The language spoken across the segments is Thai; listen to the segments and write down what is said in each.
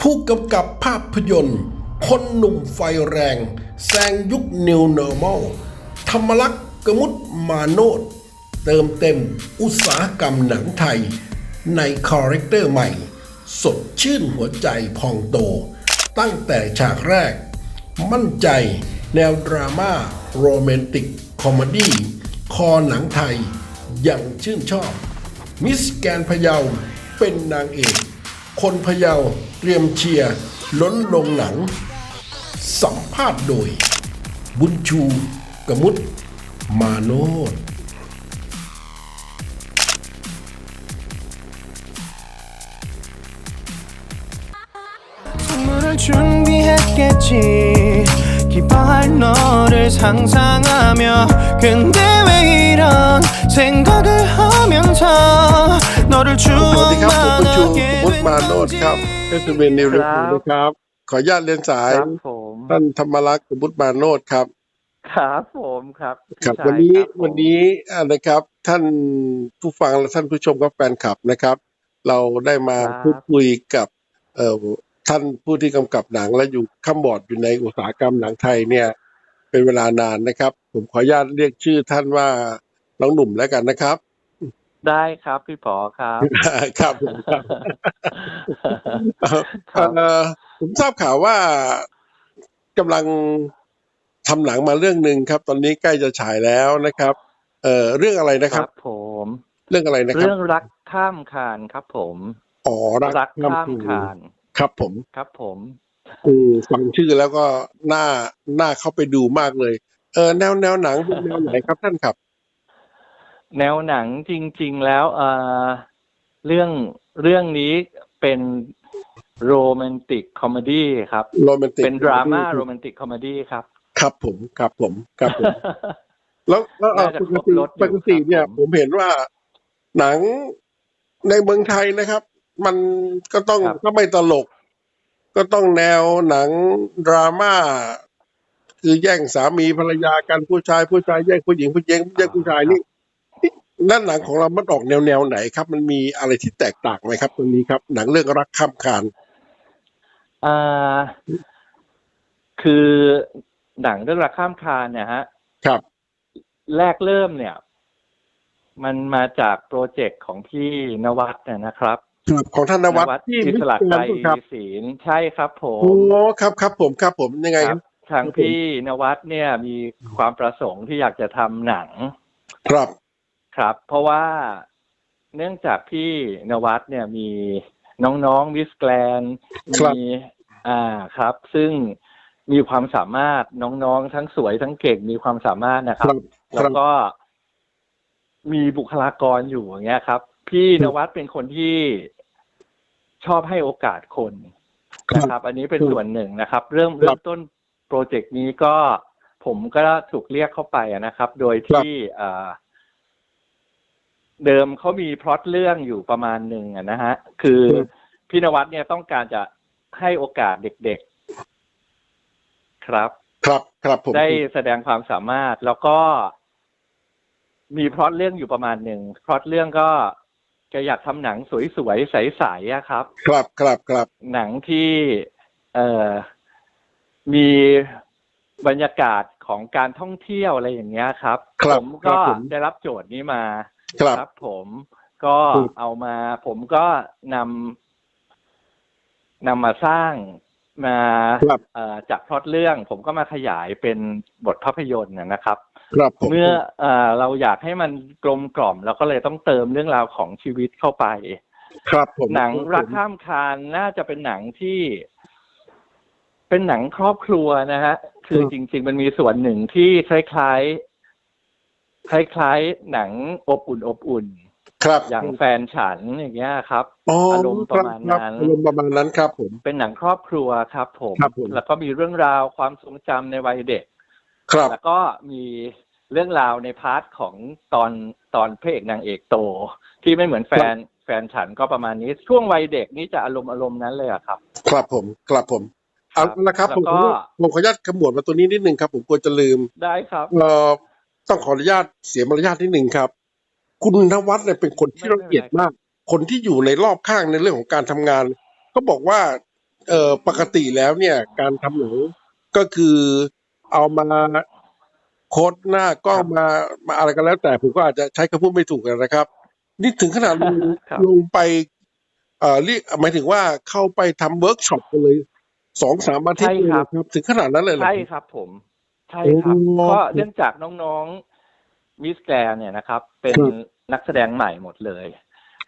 ผู้กำกับภาพยนตร์ คนหนุ่มไฟแรง แซงยุค New Normal ธรรมลักษ์กมุตมาโนดเติมเต็มอุตสาหกรรมหนังไทย ในคาแรคเตอร์ใหม่ สดชื่นหัวใจพองโต ตั้งแต่ฉากแรก มั่นใจแนวดราม่าโรแมนติก คอมเมดี้คอหนังไทย อย่างชื่นชอบ มิสแกนพะเยาเป็นนางเอก คนพะเยาเตรียมเชียร์ล้นลงหนัง สัมภาษณ์โดย บุญชู กมุตมาโนด 선물을 준비했겠지 기뻐할 너를 상상하며 근데 왜 이런 생각을 하면서 너를 สวัสดีครับผมบุญชู 추억만 ก 하게 มุตมาโนด 된 ครับ 건지 เอสเวนนิว ครับ นะครับ ขออนุญาตเรียนสาย ครับผม ท่านธรรมรักษ์กมุตมาโนดครับ ครับผมครับ ครับ พี่ชาย วันนี้ ครับผม วันนี้อ่านะครับ ท่านผู้ฟังและท่านผู้ชมกับแฟนคลับนะครับ เราได้มาพูดคุยกับเอ่อท่านผู้ที่กำกับหนังและอยู่ข้ามบอร์ดอยู่ในอุตสาหกรรมหนังไทยเนี่ย เป็นเวลานานนะครับ ผมขออนุญาตเรียกชื่อท่านว่าน้องหนุ่มแล้วกันนะครับ ได้ครับพี่ผอครับ ครับผมครับครับเอ่อผมทราบข่าวว่ากำลังทำหนังมาเรื่องหนึ่งครับ ตอนนี้ใกล้จะฉายแล้วนะครับ เอ่อเรื่องอะไรนะคครัรับบผม เรื่องอะไรนะครับ เรื่องรักข้ามคานครับ ผมอ๋อรักรักข้ามคืนคานครับผมครับผมอืมฟังชื่อแล้วก็น่าน่าเข้าไปดูมากเลย เออแนวแนวหนังเป็นแนวไหนครับท่านครับ แนวหนังจริง ๆ แล้วเอ่อเรื่องเรื่องนี้เป็นโรแมนติกคอมเมดี้ครับ โรแมนติกเป็นดราม่าโรแมนติกคอมเมดี้ครับ ครับผมครับผมครับผม แล้วแล้วเอ่อน่าจะปกติครบรสอยู่ปกติเนี่ยครับผผมมเห็นว่าหนังในเมืองไทยนะครับ มันก็ต้องครับ ก็ไม่ตลก ก็ต้องแนวหนังดราม่า คือแย่งสามีภรรยากันผู้ชายผู้ชายแย่งผู้หญิงผู้หญิงแย่งผู้ชายนี่ นั่นหนังของเรามันออกแนวแนวไหนครับ มันมีอะไรที่แตกต่างไหมครับตรงนี้ครับ หนังเรื่องรักข้ามคานอ่า คือหนังเรื่องรักข้ามคานเนี่ยฮะ ครับ แรกเริ่มเนี่ย มันมาจากโปรเจกต์ของพี่นวัดเนี่ยนะครับครับของท่านนวัดที่อิสระมิสไกแกรนครับศีลใช่ครับ ผมโอ้ครับครับ ผมครับ ผมยังไงคครัรับบทางพี่นวัดเนี่ยมีความประสงค์ที่อยากจะทำหนัง ครับ ครับ เพราะว่าเนื่องจากพี่นวัดเนี่ยมีน้องๆวิสแกลนครับมีอ่าครับ ซึ่งมีความสามารถน้องๆทั้งสวยทั้งเก่งมีความสามารถนะคครับรับ แล้วก็มีบุคลากรอยู่อย่างเงี้ยครับ พี่นวัดเป็นคนที่ชอบให้โอกาสคนนะครับ อันนี้เป็นส่วนหนึ่งนะครับ เริ่มเริ่มต้นโปรเจกต์นี้ก็ผมก็ถูกเรียกเข้าไปอะนะครับ โดยที่เอ่อ เดิมเขามีพล็อตเรื่องอยู่ประมาณหนึ่งอะนะฮะ คือพี่นวัดเนี่ยต้องการจะให้โอกาสเด็กๆ ครับ ครับครับผมได้แสดงความสามารถแล้วก็ มีพล็อตเรื่องอยู่ประมาณหนึ่งพล็อตเรื่องก็จะอยากทำหนังสวยๆใสๆอะครับ ครับครับครับหนังที่เอ่อมีบรรยากาศของการท่องเที่ยวอะไรอย่างเงี้ยครับครับผมครัก็บผมได้รับโจทย์นี้มา ครับ ผมก็อืมเอามา ผมก็นำนำมาสร้างมาครับเอ่อจากพล็อตเรื่อง ผมก็มาขยายเป็นบทภาพยนตร์นะนะครับครับผมเมื่อเอ่อเราอยากให้มันกลมกล่อมเราก็เลยต้องเติมเรื่องราวของชีวิตเข้าไป ครับผมหนังรักผมข้ามคานน่าจะเป็นหนังที่ เป็นหนังครอบครัวนะฮะคือจริง ๆ มันมีส่วนหนึ่งที่คล้ายๆ คล้ายๆ หนังอบอุ่นอบอุ่น ครับอย่างแฟนฉันอย่างเงี้ยครับอ๋ออารมณ์ประมาณคบนั้นอารมณ์ประมาณนั้นครับผม เป็นหนังครอบครัวครับผมครับผมแล้วก็มีเรื่องราวความทรงจำในวัยเด็ก ครับ แล้วก็มีเรื่องราวในพาร์ทของตอนตอนพระเอกนางเอกโต ที่ไม่เหมือนแฟนแฟนฉันก็ประมาณนี้ ช่วงวัยเด็กนี่จะอารมณ์อารมณ์นั้นเลยอะครับ ครับผมครับผมเอาครับละครับแล้วผมก็ผมขออนุญาตขมวดมาตัวนี้นิดนึงครับ ผมกลัวจะลืมได้ครับเอ่อ ต้องขออนุญาตเสียมารยาทนิดนึงครับ คุณนวัดเนี่ยเป็นคนที่ไม่ละเอียดไม่เป็นไรมาก คนที่อยู่ในรอบข้างในเรื่องของการทำงานเขาบอกว่าเอ่อปกติแล้วเนี่ย การทำหนังก็คือเอามาโค้ดหน้ากล้องมามาอะไรกันแล้ว แต่ผมก็อาจจะใช้คำพูดไม่ถูกนะครับ นี่ถึงขนาดลงครับลงไปเอ่อเรียกหมายถึงว่าเข้าไปทำเวิร์กช็อปกันเลยสองสามอาทิตย์เลยนะครับ ถึงขนาดนั้นเลยเหรอใช่ครับผม ใช่ครับโอ้เพราะเนื่องจากน้องๆมิสแกรนเนี่ยนะครับ เป็นครับนักแสดงใหม่หมดเลยครั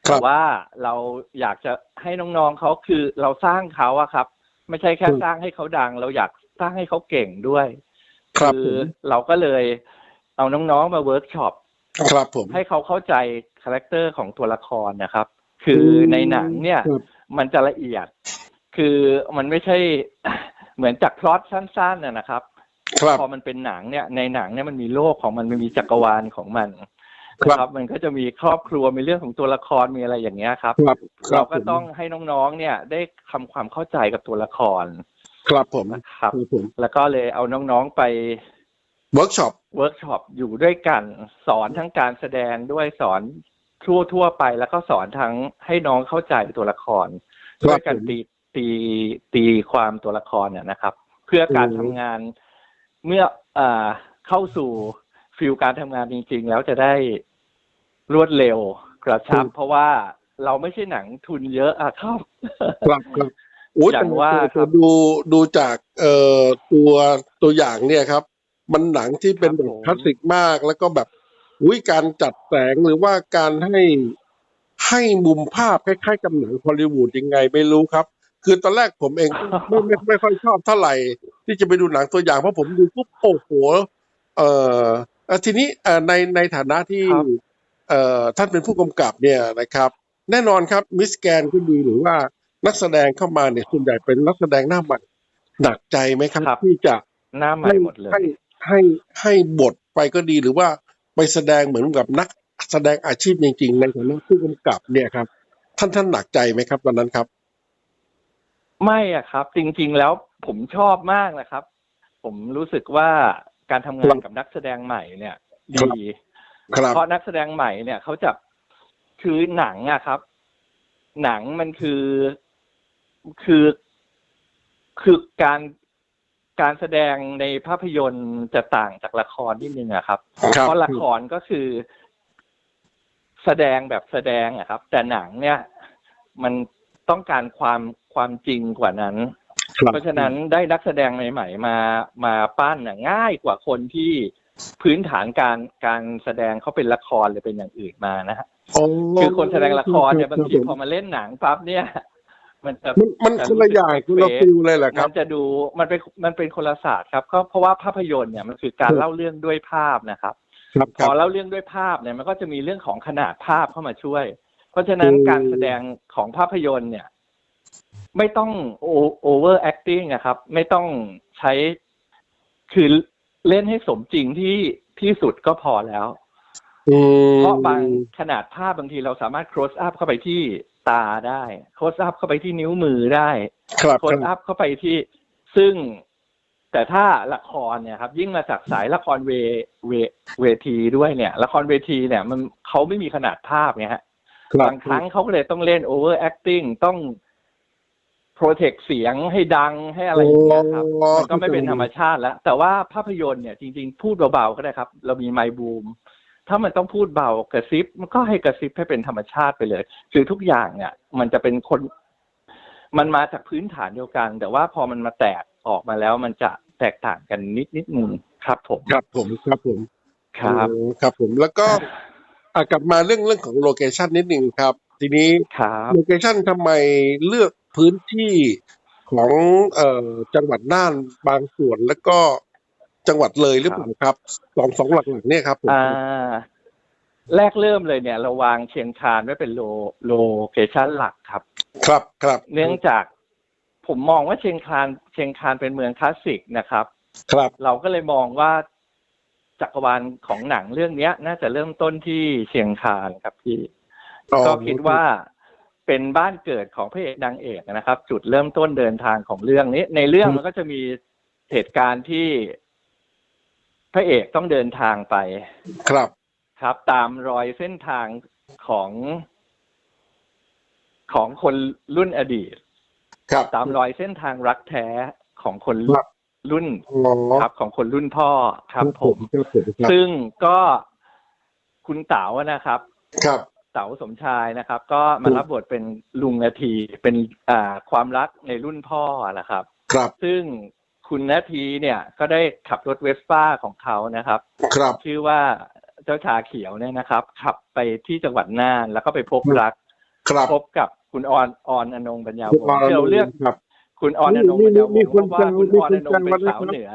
แต่บว่าเราอยากจะให้น้องๆเขาคือเราสร้างเขาอะครับ ไม่ใช่แค่ครับสร้างให้เขาดัง เราอยากสร้างให้เขาเก่งด้วยครับคืผมเราก็เลยเอาน้องๆมาเวิร์กช็อปครับผมให้เขาเข้าใจคาแรคเตอร์ของตัวละครนะครับ คือในหนังเนี่ยครับมันจะละเอียด คือมันไม่ใช่เหมือนจากพล็อตสั้นๆนะนะครับครับ พอมันเป็นหนังเนี่ยในหนังเนี่ยมันมีโลกของมันมันมีจักรวาลของมันครับนะครับมันก็จะมีครอบครัวมีเรื่องของตัวละครมีอะไรอย่างเงี้ยครับครับคเราบก็ต้องให้น้องๆเนี่ยได้ทำความเข้าใจกับตัวละคร ครับผมนะครับครับผมแล้วก็เลยเอาน้องๆไปเวิร์กช็อปเวิร์กช็อปอยู่ด้วยกันสอนทั้งการแสดงด้วยสอนทั่วทั่วๆไปแล้วก็สอนทั้งให้น้องเข้าใจตัวละครครับด้วยการผมตีตีตีความตัวละครเนี่ยนะครับ เพื่อการอืมทำงาน เมื่ออ่าเข้าสู่ฟิลการทำงานจริง ๆ แล้วจะได้รวดเร็วกระชับ เพราะว่าเราไม่ใช่หนังทุนเยอะอะครับครับครับโอ้ยอย่างแต่ว่าแต่ครับดูดูจากเอ่อตัวตัวอย่างเนี่ยครับ มันหนังที่เป็นครับแบบผมคลาสสิกมากแล้วก็แบบอุ้ยการจัดแสงหรือว่าการให้ให้มุมภาพคล้ายๆกับหนังฮอลลีวูดยังไงไม่รู้ครับ คือตอนแรกผมเองก็ไม่ไม่ไม่ค่อยชอบเท่าไหร่ ที่จะไปดูหนังตัวอย่างเพราะผมดูปุ๊บโอ้โหเอ่อเอ่อทีนี้เอ่อในในฐานะที่ครับเอ่อท่านเป็นผู้กำกับเนี่ยนะครับ แน่นอนครับมิสแกนก็ดีหรือว่านักแสดงเข้ามาเนี่ยส่วนใหญ่เป็นนักแสดงหน้าใหม่หนักใจไหมครับครับที่จะหน้าใหม่ให้หมดเลยให้ให้ให้บทไปก็ดีหรือว่าไปแสดงเหมือนกับนักแสดงอาชีพจริงๆในฐานะผู้กำกับเนี่ยครับ ท่านท่านหนักใจไหมครับตอนนั้นครับ ไม่อะครับ จริง ๆ แล้ว ผมชอบมากนะครับ ผมรู้สึกว่าการทำงานกับนักแสดงใหม่เนี่ย ดี ครับเพราะนักแสดงใหม่เนี่ยเขาจะคือหนังอะครับ หนังมันคือคือคือการการแสดงในภาพยนตร์จะต่างจากละครนิดนึงอะครับ ครับ เพราะละครก็คือ แสดงแบบแสดงอะครับ แต่หนังเนี่ย มันต้องการความความจริงกว่านั้นครับ เพราะฉะนั้นได้นักแสดงใหม่ๆมามาปั้นน่ะง่ายกว่าคนที่พื้นฐานการการแสดงเขาเป็นละครหรือเป็นอย่างอื่นมานะฮะอ๋อคือคนแสดงละครเนี่ยครับบางทีผมพอมาเล่นหนังปั๊บเนี่ย มันจะมันมันคนละอย่างคนละฟิลเลยเหรอคมัรับนจะดูมันเป็นมันเป็นคนละศาสตร์ครับก็เพราะว่าภาพยนตร์เนี่ยมันคือการครับเล่าเรื่องด้วยภาพนะครับครับพครัอบเล่าเรื่องด้วยภาพเนี่ยมันก็จะมีเรื่องของขนาดภาพเข้ามาช่วย เพราะฉะนั้นอืมการแสดงของภาพยนตร์เนี่ย ไม่ต้องโอเวอร์แอคติ้งนะครับ ไม่ต้องใช้ คือเล่นให้สมจริงที่ที่สุดก็พอแล้วอืมเพราะบางขนาดภาพบางทีเราสามารถ close up เข้าไปที่ตาได้ close up เข้าไปที่นิ้วมือได้ครับโคคนรับอัพเข้าไปที่ซึ่ง แต่ถ้าละครเนี่ยครับ ยิ่งมาจากสายละครเวเวเวทีด้วยเนี่ย ละครเวทีเนี่ยมันเขาไม่มีขนาดภาพไงฮะครับบางครั้งเขาก็เลยต้องเล่นโอเวอร์แอคติ้งต้อง โปรเทคเสียงให้ดังให้อะไรอย่างเงี้ยครับอ๋อมันก็ไม่เป็นธรรมชาติแล้ว แต่ว่าภาพยนตร์เนี่ยจริง ๆ พูดเบาๆก็ได้ครับ เรามีไมค์บูม ถ้ามันต้องพูดเบากระซิบ มันก็ให้กระซิบให้เป็นธรรมชาติไปเลย คือทุกอย่างเนี่ย มันจะเป็นคน มันมาจากพื้นฐานเดียวกัน แต่ว่าพอมันมาแตกออกมาแล้วมันจะแตกต่างกันนิดนิดนึงครับผมครับผมครับผมครับอืมครับผมแล้วก็อะกลับมาเรื่องเรื่องของโลเคชันนิดหนึ่งครับ ทีนี้ครับโลเคชันทำไมเลือก พื้นที่ของเอ่อจังหวัดน่านบางส่วนแล้วก็จังหวัดเลยหรือเปล่าครับสองสองหลักๆเนี่ยครับผม อ่า แรกเริ่มเลยเนี่ยเราวางเชียงคานไว้เป็นโลโลเคชันหลักครับ ครับครับเนื่องจากผมมองว่าเชียงคานเชียงคานเป็นเมืองคลาสสิกนะครับ ครับเราก็เลยมองว่าจักรวาลของหนังเรื่องเนี้ย น่าจะเริ่มต้นที่เชียงคานครับพี่อ๋อก็คิดว่า เป็นบ้านเกิดของพระเอกนางเอกนะครับ จุดเริ่มต้นเดินทางของเรื่องนี้ ในเรื่องมันก็จะมีเหตุการณ์ที่พระเอกต้องเดินทางไป ครับ ครับ ตามรอยเส้นทางของของคนรุ่นอดีต ครับ ตามรอยเส้นทางรักแท้ของคนครับรุ่นอ๋อครับของคนรุ่นพ่อครับผมครับผมครับซึ่งก็คุณเต๋านะครับ ครับ เต๋าสมชายนะครับ ก็มารับบทเป็นลุงนาทีเป็นอ่าความรักในรุ่นพ่อนะครับ ครับ ซึ่งคุณนาทีเนี่ยก็ได้ขับรถเวสป้าของเขานะครับ ครับ ชื่อว่าเจ้าชาเขียวเนี่ยนะครับ ขับไปที่จังหวัดน่านแล้วก็ไปพบรักครับพบกับคุณออนออนอนงปัญญาวงศ์ที่เราเลือกครับ คุณออนอนงปัญญาวงมีศ์คนเพราะว่าคุณมีออนคนอนงเป็นแซวสาวนะครับเหนือ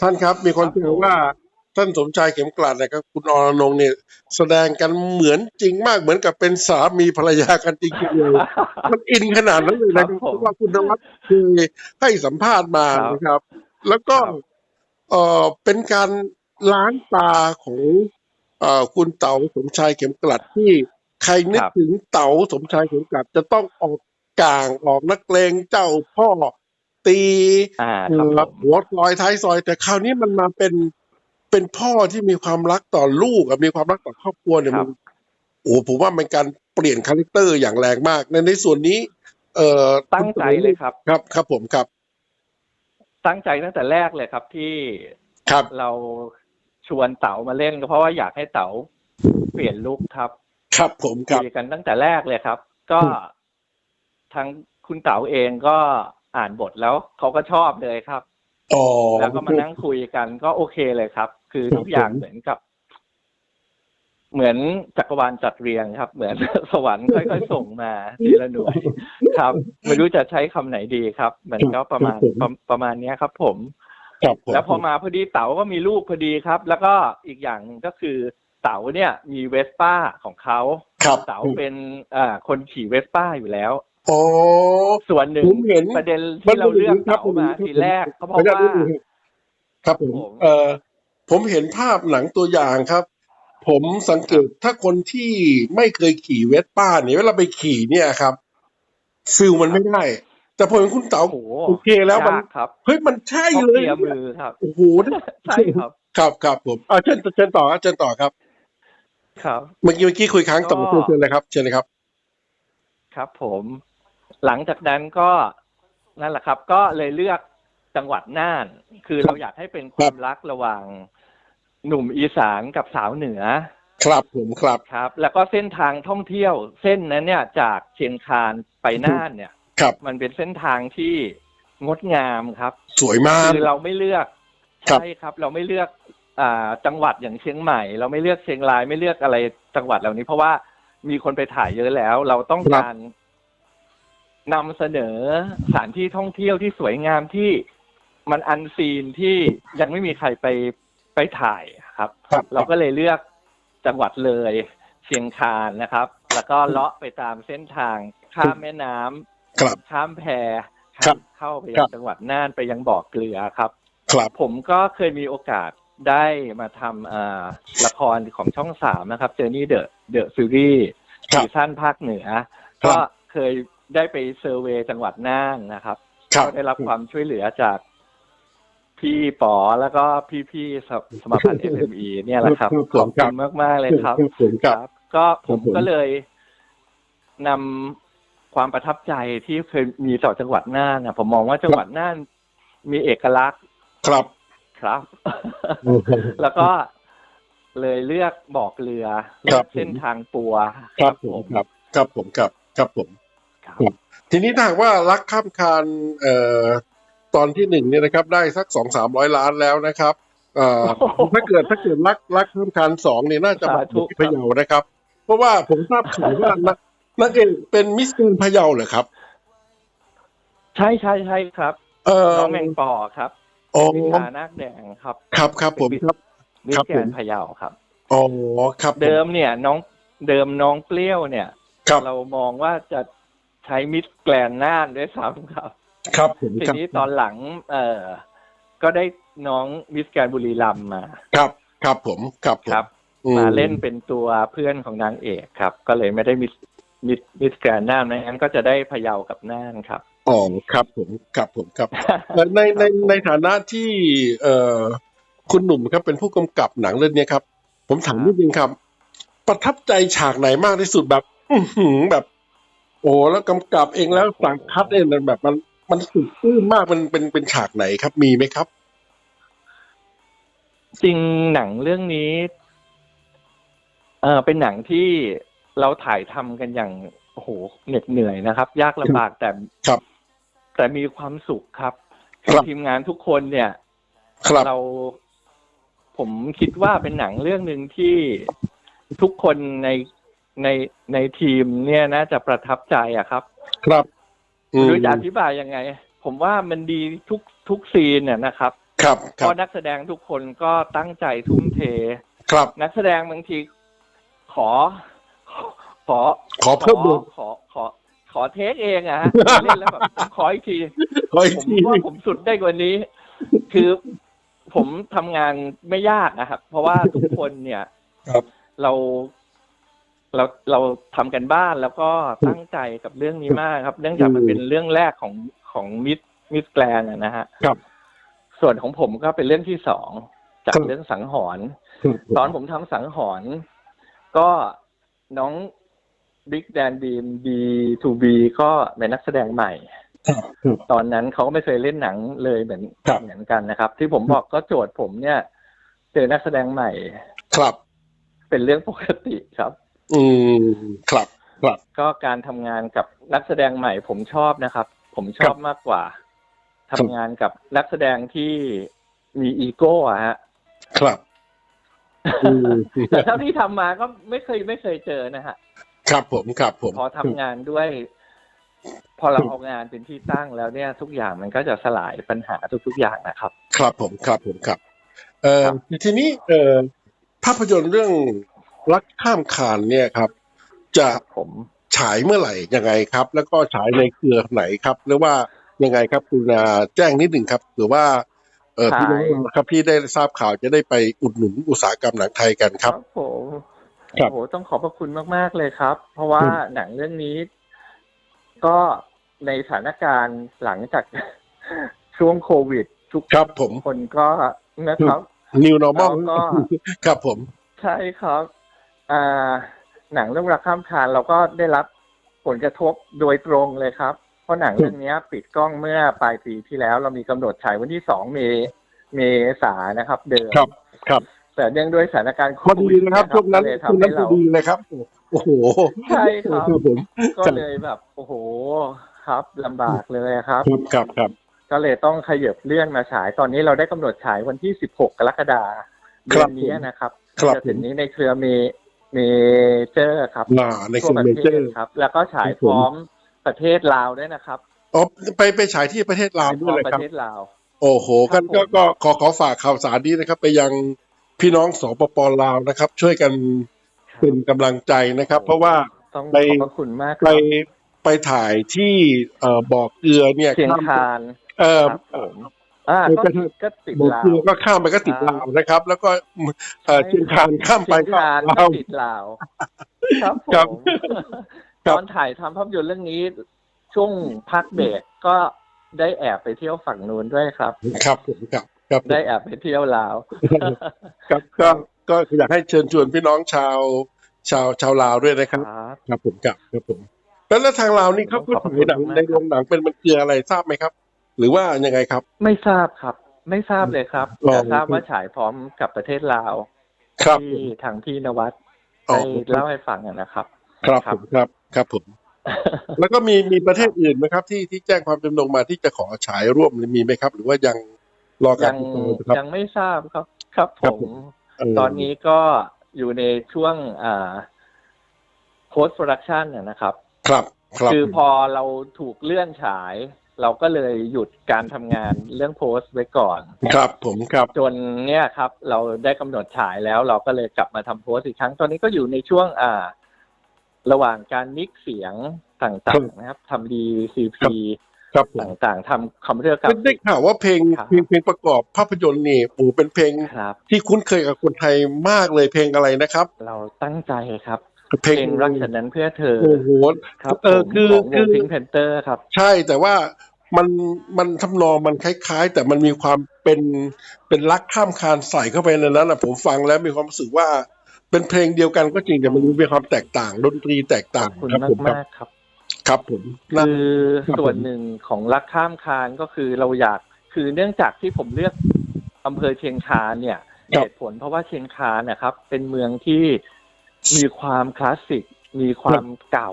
ท่านครับ มีคนครับแซวว่า ท่านสมชายเข็มกลัดนะครับคุณอรนงค์เนี่ยแสดงกันเหมือนจริงมากเหมือนกับเป็นสามีภรรยากันจริงๆเลยมันอินขนาดนั้นเลยนะครับครับผมเพราะว่าคุณนวัดเคยให้สัมภาษณ์มาครับนะครับ แล้วก็ครับเอ่อเป็นการล้างตาของเอ่อคุณเต๋าสมชายเข็มกลัดที่ใครนึกครับถึงเต๋าสมชายเข็มกลัดจะต้องออกกลางออกนักเลงเจ้าพ่อตีอ่าเอ่ครับอผมหัวซอยท้ายซอย แต่คราวนี้มันมาเป็น เป็นพ่อที่มีความรักต่อลูกอะมีความรักต่อครอบครัวเนี่ยครัมันบโอ้ผมว่ามันการเปลี่ยนคาแรคเตอร์อย่างแรงมากในในส่วนนี้ เอ่อตั้งใจเลยครับ ครับครับผมครับ ตั้งใจตั้งแต่แรกเลยครับที่ครับเราชวนเต๋ามาเล่นก็เพราะว่าอยากให้เต๋าเปลี่ยนลุคครับ ครับผมครับคุยกันตั้งแต่แรกเลยครับ ก็อืมทางคุณเต๋าเองก็อ่านบทแล้วเขาก็ชอบเลยครับอ๋อแล้วก็มานั่งคุยกันก็โอเคเลยครับ คือครับทุกอย่างผมเหมือนกับ เหมือนจักรวาลจัดเรียงครับ เหมือนสวรรค์ค่อยๆส่งมาทีละหน่วยครับ ไม่รู้จะใช้คำไหนดีครับเหมือนก็ประมาณประประมาณเนี้ยครับผมครับ ผมแล้วพอมาพอดีเต๋าก็มีลูกพอดีครับ แล้วก็อีกอย่างหนึ่งก็คือเต๋าเนี่ยมีเวสป้าของเขาครับเต๋าเป็นอ่าคนขี่เวสป้าอยู่แล้วอ๋อส่วนหนึ่งผมเห็นประเด็นที่เราเลือกครับเต๋ามาผมทีแรกเขาบขออกอนุญาตว่านิดนึงครับผมผมเอ่อ ผมเห็นภาพหนังตัวอย่างครับ ผมสังเกตถ้าคนที่ไม่เคยขี่เวสป้าเนี่ยเวลาไปขี่เนี่ยครับฟิลมันไม่ได้ แต่พอเห็นคุณเต๋าโอ้โหโอเคแล้วมันยากครับเฮ้ยมันใช่ต้องเลยเตรียมมือครับโอ้โหนั่นใช่ครับ ครับครับผมอ่าเชิญเชิญต่อครับเชิญต่อครับ ครับเมื่อกี้เมื่อกี้คุยค้างต่อก็เชิญเชิญเลยครับ เชิญเลยครับ ครับ ผม หลังจากนั้นก็นั่นแหละครับ ก็เลยเลือกจังหวัดน่าน คือครับเราอยากให้เป็นความรักระหว่าง หนุ่มอีสานกับสาวเหนือ ครับผมครับครับ แล้วก็เส้นทางท่องเที่ยว เส้นนั้นเนี่ยจากเชียงคานไปน่านเนี่ย ครับ มันเป็นเส้นทางที่งดงามครับ สวยมาก คือเราไม่เลือกครับใช่ครับ เราไม่เลือกอ่าจังหวัดอย่างเชียงใหม่ เราไม่เลือกเชียงรายไม่เลือกอะไรจังหวัดเหล่านี้ เพราะว่ามีคนไปถ่ายเยอะแล้ว เราต้องการนำเสนอสถานที่ท่องเที่ยวที่สวยงามที่มันอันซีนที่ยังไม่มีใครไป ไปถ่ายครับครับ เราก็เลยเลือกจังหวัดเลยเชียงคานนะครับ แล้วก็เลาะไปตามเส้นทางข้ามแม่น้ำครับข้ามแพครับเข้าไปครัยังบจังหวัดน่านไปยังบ่อเกลือครับครับผมก็เคยมีโอกาสได้มาทำอ่าละครของช่องสามนะครับเจอนี่เดอะเดอะฟิวรี่ครับซีซั่นภาคเหนือครับก็เคยได้ไปเซอร์เวย์จังหวัดน่านนะครับครับก็ได้รับความช่วยเหลือจาก พี่ป๋อแล้วก็พี่ๆสสมาพันธ์ SME เนี่ยแหละครับครับขอบครัคุบณมากๆเลยครับครับผมครับก็ผมครับผมก็เลยนำความประทับใจที่เคยมีต่อจังหวัดน่านนะผมมองว่าจังหวัดน่านมีเอกลักษณ์ครับครับ แล้วก็เลยเลือกบอกเรือครัเลืบอกเส้นทางปัว ครับผมครับ ครับผมครับ ครับผม ครับ ทีนี้ถ้าหากว่ารักข้ามคานเอ่อ ตอนที่หนึ่งเนี่ยนะครับ ได้สักสองสามร้อยล้านแล้วนะครับเอ่อถ้าเกิดถ้าเกิดรักรักข้ามคานสองเนี่ยน่าจะมาสาธุที่พะเยานะครับ เพราะว่าผมทราบข่าวว่านักนักเอกเป็นมิสเตอร์พะเยาเหรอครับ ใช่ใช่ใช่ครับเอ่อน้องแมงปอครับอ๋อวิชานาคแดงครับ ครับครับผมครับมิสครับแกผรมนด์พะเยาครับอ๋อครับผมเดิมเนี่ยน้องเดิมน้องเปรี้ยวเนี่ยครับเรามองว่าจะใช้มิสแกรนด์น่านด้วยซ้ำครับ ครับผมทีครับนี้ตอนหลัง เอ่อ ก็ได้น้องมิสแกรนด์บุรีรัมย์มา ครับ ครับผมครับผมครับอืมาเล่นเป็นตัวเพื่อนของนางเอกครับ ก็เลยไม่ได้มิสมิสมิสแกรนด์น่านไม่งั้นก็จะได้พะเยากับน่านครับอ๋อครับผมครับผมครับเอ่อในในในฐานะที่ เอ่อคุณหนุ่มครับเป็นผู้กำกับหนังเรื่องนี้ครับ ผมถามนิดนึงครับ ประทับใจฉากไหนมากที่สุดแบบ อื้อหือแบบ โอ้แล้วกำกับเองแล้วสั่งคัดเองมันแบบมัน มันสุดตื้นมากมันเป็นเป็นฉากไหนครับ มีไหมครับ จริงหนังเรื่องนี้ เออเป็นหนังที่เราถ่ายทำกันอย่างโอ้โหเหน็ดเหนื่อยนะครับ ยากลำบากแต่ครับ แต่มีความสุขครับครับทีมงานทุกคนเนี่ยครับเราผมคิดว่าเป็นหนังเรื่องหนึ่งที่ทุกคนในในในทีมเนี่ยน่าจะประทับใจอะครับ ครับอืม หรือจะอธิบายยังไง ผมว่ามันดีทุกทุกซีนเนี่ยนะครับ ครับเพครับราะนักแสดงทุกคนก็ตั้งใจทุ่มเท ครับ นักแสดงบางทีขอ ขอขอเพิ่มบทขอขอ ขอเทคเองอะฮะเล่นแล้วแบบขออีกทีขออีกผมทีว่าผมสุดได้กว่านี้ คือผมทำงานไม่ยากนะครับ เพราะว่าทุกคนเนี่ยครับเรา เราเราทำกันบ้านแล้วก็ตั้งใจกับเรื่องนี้มากครับ เนื่องจากมันเป็นเรื่องแรกของของมิดมิดแกลนนะฮะครับ ส่วนของผมก็เป็นเรื่องที่สองจากครับเรื่องสังหรณ์ครับตอนผมทำสังหรณ์ก็น้องบิ๊กแดนบีมบีทูบีก็เป็นนักแสดงใหม่ครับครับตอนนั้นเขาก็ไม่เคยเล่นหนังเลยเหมือนครับเหมือนกันนะครับ ที่ผมบอกก็โจทย์ผมเนี่ยเจอนักแสดงใหม่ ครับ เป็นเรื่องปกติครับ อืมครับครับ ก็การทำงานกับนักแสดงใหม่ผมชอบนะครับ ผมชอบมากกว่าทำงานกับนักแสดงที่มีอีโก้อะฮะ ครับอืมแต่เท่าที่ทำมาก็ไม่เคยไม่เคยเจอนะฮะ ครับผมครับผม พอทำงานด้วย พอเราเอางานเป็นที่ตั้งแล้วเนี่ย ทุกอย่างมันก็จะสลายปัญหาทุก ๆ อย่างนะครับ ครับผมครับผมครับ เอ่อครับ ทีนี้เอ่อภาพยนตร์เรื่อง รักข้ามคานเนี่ยครับ จะผมฉายเมื่อไหร่ยังไงครับ แล้วก็ฉายในเครือไหนครับ หรือว่ายังไงครับคุณอาแจ้งนิดหนึ่งครับหรือว่าเออพี่น้องเราครับที่ได้ทราบข่าวจะได้ไปอุดหนุนอุตสาหกรรมหนังไทยกันครับผมครับโอ้โหต้องขอบพระคุณมาก ๆ เลยครับ เพราะว่าอืมหนังเรื่องนี้ ก็ในสถานการณ์หลังจากช่วงโควิด ทุกครับผมคนก็นะครับ New Normal แล้วก็ครับผม ใช่ครับอ่า หนังเรื่องรักข้ามคานเราก็ได้รับผลกระทบโดยตรงเลยครับ เพราะหนังเรื่องนี้ปิดกล้องเมื่อปลายปีที่แล้ว เรามีกำหนดฉายวันที่สองเมเมษายนนะครับ เดิมครับครับแต่เนื่องด้วยสถานการณ์โคพอวิดีดนะครับช่วงนั้นเลยช่วงทำนั้ให้นพอเราดีเลยครับ โอ้โหใช่ครับครับผมก็เลยแบบ โอ้โห ครับลำบากเลยครับครับครับครับก็เลยต้องขยับเลื่อนมาฉาย ตอนนี้เราได้กำหนดฉายวันที่ 16 กรกฎาคมเดือนนี้นะครับครับจะถึงนี้ในเครือเม เมเจอร์ครับอ่าในทั่คืวอประเมเทเจอศร์ ครับ แล้วก็ฉายครับพผมร้อมประเทศลาวด้วยนะครับอ๋อไปไปฉายที่ประเทศลาวฉายพด้ร้วอยมเลยปครับระเทศลาว โอ้โหครักับนก็ผม ก็ขอขอฝากข่าวสารนี้นะครับ ไปยังพี่น้องสปปลาวนะครับ ช่วยกันเป็นกำลังใจนะครับ เพราะว่า ต้องไปขอบพระคุณมากคไปรับไปถ่ายที่เอ่อบ่อเกลือเนี่ยเชียงข้ามคานเอ่อครับผม อ่าไปก็ไปก็ติดบ่อลาเกลือวก็ข้ามไปก็ติดครับลาวนะครับ แล้วก็เอ่อเชียงคานข้ามไปเชียงก็คานลาก็วติดลาวครับผครับมครัตบอนถ่ายทำภาพยนตร์เรื่องนี้ช่วงพักเบรกก็ได้แอบไปเที่ยวฝั่งนู้นด้วยครับ ครับผมครับครับผมได้แอบไปเที่ยวลาวครับก็ก็อยากให้เชิญชวนพี่น้องชาว ชาวชาวลาวด้วยนะครับ ครับครับผมครับครับผมแล้วแล้วทางลาวนี่เขาก็ขอบคุณถ่ายหนังมากในโรงหนังเป็นมันเกลืออะไรทราบไหมครับ หรือว่ายังไงครับ ไม่ทราบครับ ไม่ทราบเลยครับอ๋อแต่ทราบว่าฉายพร้อมกับประเทศลาวครับที่ทางพี่นวัดอ๋อได้เล่าให้ฟังอะนะครับ ครับครัผบมครับครับผม แล้วก็มีมีประเทศอื่นไหมครับ ที่ที่แจ้งความจำนงมาที่จะขอฉายร่วมมีไหมครับ หรือว่ายังรอการยังติดต่ออยู่ครับยังไม่ทราบครับ ครับคผรับมผมเตอนนี้ก็อยู่ในช่วงอ่า post production น่ะนะครับครับ ครับ คือพอเราถูกเลื่อนฉาย เราก็เลยหยุดการทำงานเรื่องโพสต์ไว้ก่อน ครับผมครับ จนเนี่ยครับ เราได้กำหนดฉายแล้วเราก็เลยกลับมาทำโพสต์อีกครั้ง ตอนนี้ก็อยู่ในช่วงอ่า ระหว่างการมิกซ์เสียงต่างๆนะครับทำดีซีพีครับผมต่างๆทำคอมพิวเตอร์กราได้ฟิได้กข่าวว่าเพลงครับเพลงเพลงประกอบภาพยนตร์นี่โอ้เป็นเพลงครับที่คุ้นเคยกับคนไทยมากเลยเพลงอะไรนะครับ เราตั้งใจครับ เพเพลลงงรักฉันนั้นเพื่อเธอโอ้โหครับเออผมคือของวคืงอพิงเพนเตอร์ครับ ใช่แต่ว่า มันมันทำนองมันคล้าย ๆ แต่มันมีความเป็นเป็นรักข้ามคานใส่เข้าไปในนั้นนะผมฟังแล้วมีความรู้สึกว่าเป็นเพลงเดียวกันก็จริงแต่มันมีความแตกต่างดนตรีแตกขต่าองบคุณครับมาผกมครับมากๆครับ ครับผมน่าคือครับส่วนผมหนึ่งของรักข้ามคานก็คือเราอยากคือเนื่องจากที่ผมเลือกอำเภอเชียงคานเนี่ยครัเหบตุผลเพราะว่าเชียงคานนะครับ เป็นเมืองที่มีความคลาสสิกมีความเก่า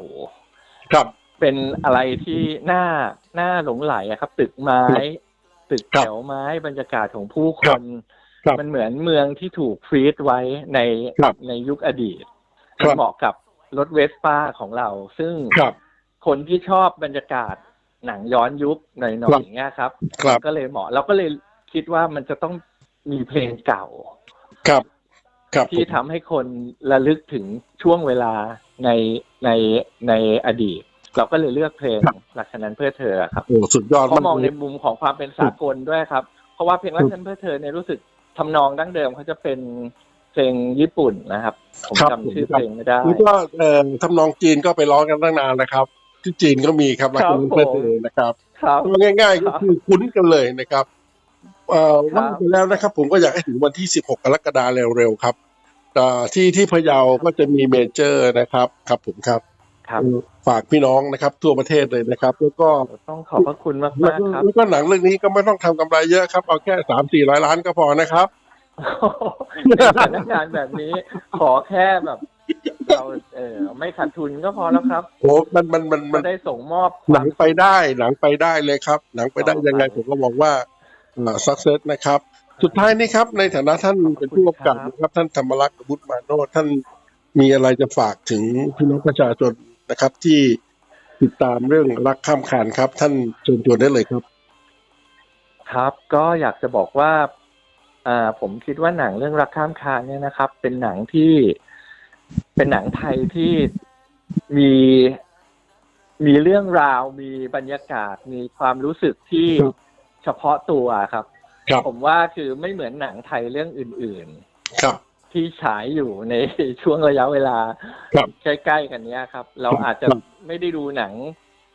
ครับ เป็นอะไรที่น่าน่าหลงไหลอะครับ ตึกไม้ ตึกครัแถบวไม้บรรยากาศของผู้คครับนครับมันเหมือนเมืองที่ถูกฟรีดไว้ในครับในยุคอดีตครับมันเหมาะกับรถเวสป้าของเรา ซึ่งครับคนที่ชอบบรรยากาศหนังย้อนยุคหน่อยๆครับอย่างเงี้ยครับครับก็เลยเหมาะเราก็เลยคิดว่ามันจะต้องมีเพลงเก่าครับครับที่ทำให้คนระลึกถึงช่วงเวลาในในในอดีต เราก็เลยเลือกเพลงรักฉันนั้นเพื่อเธอครับโอ้สุดยอดเพราะมองเลในยมุมของความเป็นสากลด้วยครับ เพราะว่าเพลงรักฉันเพื่อเธอเนี่ยรู้สึกทำนองดั้งเดิมเขาจะเป็นเพลงญี่ปุ่นนะครับผมครับจำชื่อเพลงไม่ได้นี่ก็เอ่อทำนองจีนก็ไปร้องกันตั้งนานนะครับ ที่จีนก็มีครับรักครับนั้นเพื่อผมเธอนะครับครับง่ายๆครัก็บคือคุ้นกันเลยนะครับเอ่อครับว่าไปแล้วนะครับ ผมก็อยากให้ถึงวันที่ 16 กรกฎาคมเร็วๆครับเอ่อที่ที่พะเยาก็จะมีเมเจอร์นะครับ ครับผมครับครับ ฝากพี่น้องนะครับ ทั่วประเทศเลยนะครับ แล้วก็ต้องขอบพระคุณมากแล้วมากก็ครับแล้วก็หนังเรื่องนี้ก็ไม่ต้องทำกำไรเยอะครับ เอาแค่สามสี่ร้อยล้านก็พอนะครับในสถานการณ์แบบนี้ ขอแค่แบบเราเออไม่ขาดทุนก็พอแล้วครับโอ้มันมันมันมัก็นได้ส่งมอบคหวานัมงไปได้หนังไปได้เลยครับ หนังไปได้ยังไงผมก็บอกว่าสักเซสนะครับ สุดท้ายนี้ครับ ในฐานะท่านเป็นผู้กำกับนะครับ ท่านธรรมรักษ์บุตรมาโนชท่านมีอะไรจะฝากถึงพี่น้องประชาชน นะครับ ที่ติดตามเรื่องรักข้ามขานครับ ท่านเชิญชวนได้เลยครับ ครับก็อยากจะบอกว่าอ่าผมคิดว่าหนังเรื่องรักข้ามคานเนี่ยนะครับ เป็นหนังที่เป็นหนังไทยที่มีมีเรื่องราว มีบรรยากาศ มีความรู้สึกที่ครับเฉพาะตัวครับครับ ผมว่าคือไม่เหมือนหนังไทยเรื่องอื่น ๆ ครับ ที่ฉายอยู่ในช่วงระยะเวลาครับใกล้ๆกันเนี้ยครับ เราอาจจะครับไม่ได้ดูหนัง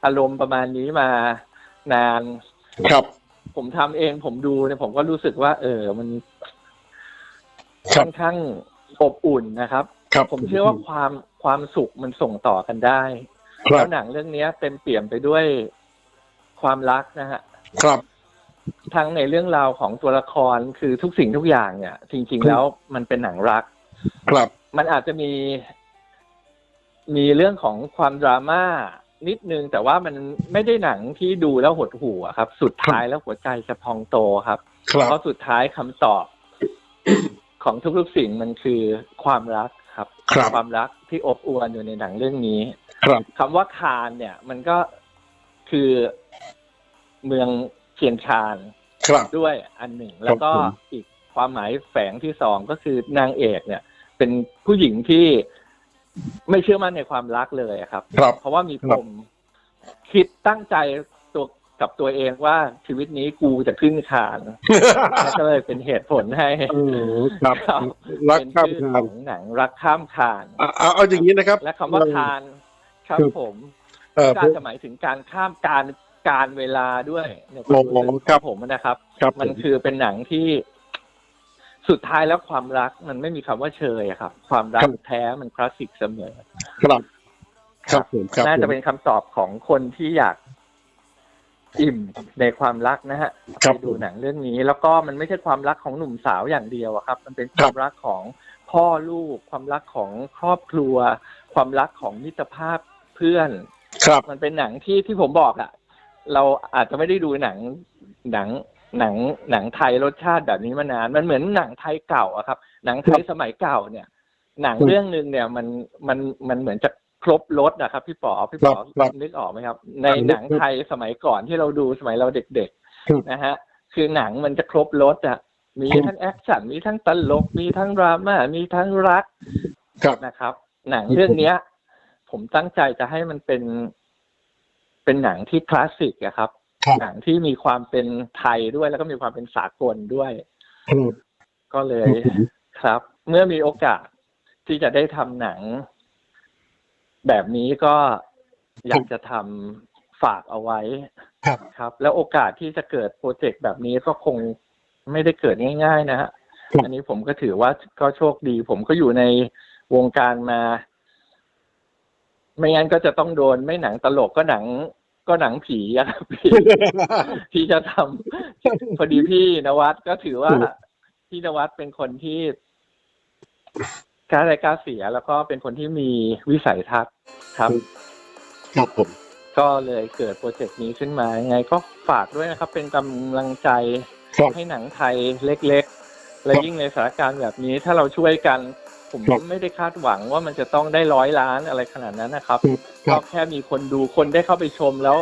อารมณ์ประมาณนี้มานาน ครับ ผมทำเองผมดูเนี่ยผมก็รู้สึกว่า เออ มันครัค่บอนข้างอบอุ่นนะครับครับผมเชื่อว่าความความสุขมันส่งต่อกันได้ครัแล้บวหนังเรื่องเนี้ยเต็มเปี่ยมไปด้วยความรักนะฮะครับ ทั้งในเรื่องราวของตัวละครคือทุกสิ่งทุกอย่างเนี่ย จริง ๆ แล้วมันเป็นหนังรัก ครับ มันอาจจะมี มีเรื่องของความดราม่านิดนึง แต่ว่ามันไม่ได้หนังที่ดูแล้วหดหู่อะครับ สุดท้ายแล้วหัวใจจะพองโตครับครับ เพราะสุดท้ายคำตอบของทุกๆสิ่งมันคือความรักครับครับความรักที่อบอวลอยู่ในหนังเรื่องนี้ ครับคำว่าคานเนี่ย มันก็คือเมือง เชียงคานครับด้วยอันหนึ่ง แล้วก็ผมอีกความหมายแฝงที่สองก็คือนางเอกเนี่ย เป็นผู้หญิงที่ไม่เชื่อมั่นในความรักเลยอะครับครับเพราะว่ามีคปรับมคิดตั้งใจตัวกับตัวเองว่าชีวิตนี้กูจะขึ้นคานนั่นก็เลยเป็นเหตุผลให้เออครับครับรักเป็นข้ามชื่อคาขนองหนังรักข้ามคานเอาเอาเอาอย่างนี้นะครับ และคำว่าคานครับครับผมเออก็ผมจะหมายถึงการข้ามการ การเวลาด้วยในคโอ้วามโหรู้สึกครับของผมนะครับ ครับมันคือเป็นหนังที่สุดท้ายแล้วความรัก มันไม่มีคำว่าเชยอะครับ ความรักแท้มันคลาสสิกเสมอ ครับ ครับผมครับน่าจะผมเป็นคำตอบของคนที่อยากอิ่มในความรักนะฮะครับไปดูหนังเรื่องนี้ แล้วก็มันไม่ใช่ความรักของหนุ่มสาวอย่างเดียวอะครับ มันเป็นคครัวาบมรักของพ่อลูก ความรักของครอบครัว ความรักของมิตรภาพเพื่อน ครับ มันเป็นหนังที่ที่ผมบอกอะ เราอาจจะไม่ได้ดูหนังหนังหนังหนังไทยรสชาติแบบนี้มานาน มันเหมือนหนังไทยเก่าอะครับ หนังไทยสมัยเก่าเนี่ย หนังครับเรื่องหนึ่งเนี่ยมันมันมันเหมือนจะครบรถนะครับ พี่ป๋อพี่ป๋อครับครับนึกออกไหมครับ ในครับหนังไทยสมัยก่อนที่เราดูสมัยเราเด็กครับๆนะฮะ คือหนังมันจะครบรถอะมีครับทั้งแอคชั่นมีทั้งตลก มีทั้งดราม่ามีทั้งรักครับนะครับ หนังเรื่องเนี้ย ผมตั้งใจจะให้มันเป็น เป็นหนังที่คลาสสิกอะครับครับ หนังที่มีความเป็นไทยด้วยแล้วก็มีความเป็นสากลด้วยครับก็เลยครับ เมื่อมีโอกาสที่จะได้ทำหนัง แบบนี้ก็อยากจะทำฝากเอาไว้ครับครับ แล้วโอกาสที่จะเกิดโปรเจกต์แบบนี้ก็คงไม่ได้เกิดง่าย ๆ นะฮะครับอันนี้ผมก็ถือว่าก็โชคดี ผมก็อยู่ในวงการมา ไม่งั้นก็จะต้องโดนไม่หนังตลกก็หนังก็หนังผีอะครับพี่ที่จะทำพอดีพี่นวัดก็ถือว่าอืมพี่นวัดเป็นคนที่กล้าได้กล้าเสียแล้วก็เป็นคนที่มีวิสัยทัศน์ครับครับผมก็เลยเกิดโปรเจกต์นี้ขึ้นมายังไงก็ฝากด้วยนะครับ เป็นกำลังใจครับให้หนังไทยเล็ก ๆ และครับยิ่งในสถานการณ์แบบนี้ ถ้าเราช่วยกัน ผมครับไม่ได้คาดหวังว่ามันจะต้องได้ร้อยล้านอะไรขนาดนั้นนะครับครัก็บแค่มีคนดูคนได้เข้าไปชมแล้ว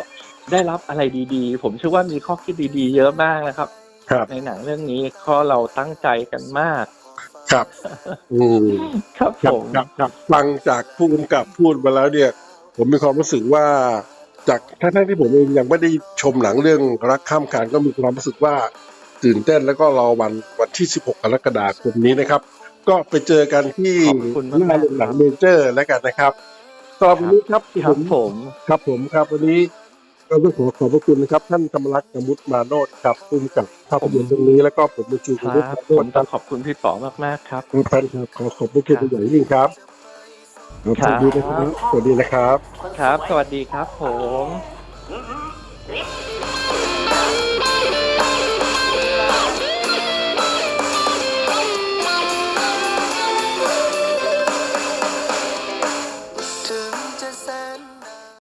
ได้รับอะไรดีๆ ผมเชื่อว่ามีข้อคิดดีๆ เยอะมากนะครับครับในหนังเรื่องนี้ก็เราตั้งใจกันมาก ครับอืมครับครัผบมครับครับฟังจากผู้กำกับพูดมาแล้วเนี่ย ผมมีความรู้สึกว่า จากทั้งๆที่ผมเองยังไม่ได้ชมหนังเรื่องรักข้ามคานก็มีความรู้สึกว่าตื่นเต้นแล้วก็รอวันวันที่ 16 กรกฎาคมนี้นะครับ ก็ไปเจอกันที่ขอบคุณมากๆหน้าโรงหนังเมเจอร์แล้วกันนะครับสำหรับวันนี้ครับครับผม ครับผมครับวันนี้ก็ต้องขอขอบพระคุณนะครับ ท่านธรรมรักษ์กมุตมาโนดครับผู้กำกับภาพยนตร์เรื่องนี้แล้วก็ผมบุญชูคคุณรัรุ่งบมาโนผดมคต้รัอบงขอบคุณพี่ป๋อมากๆครับทุกท่านครับขอขอบพระคุณเป็นอย่างยิ่งครับครับสวัสดีนะครับสวัสดีนะครับ ครับ สวัสดีครับผม Mm-hmm.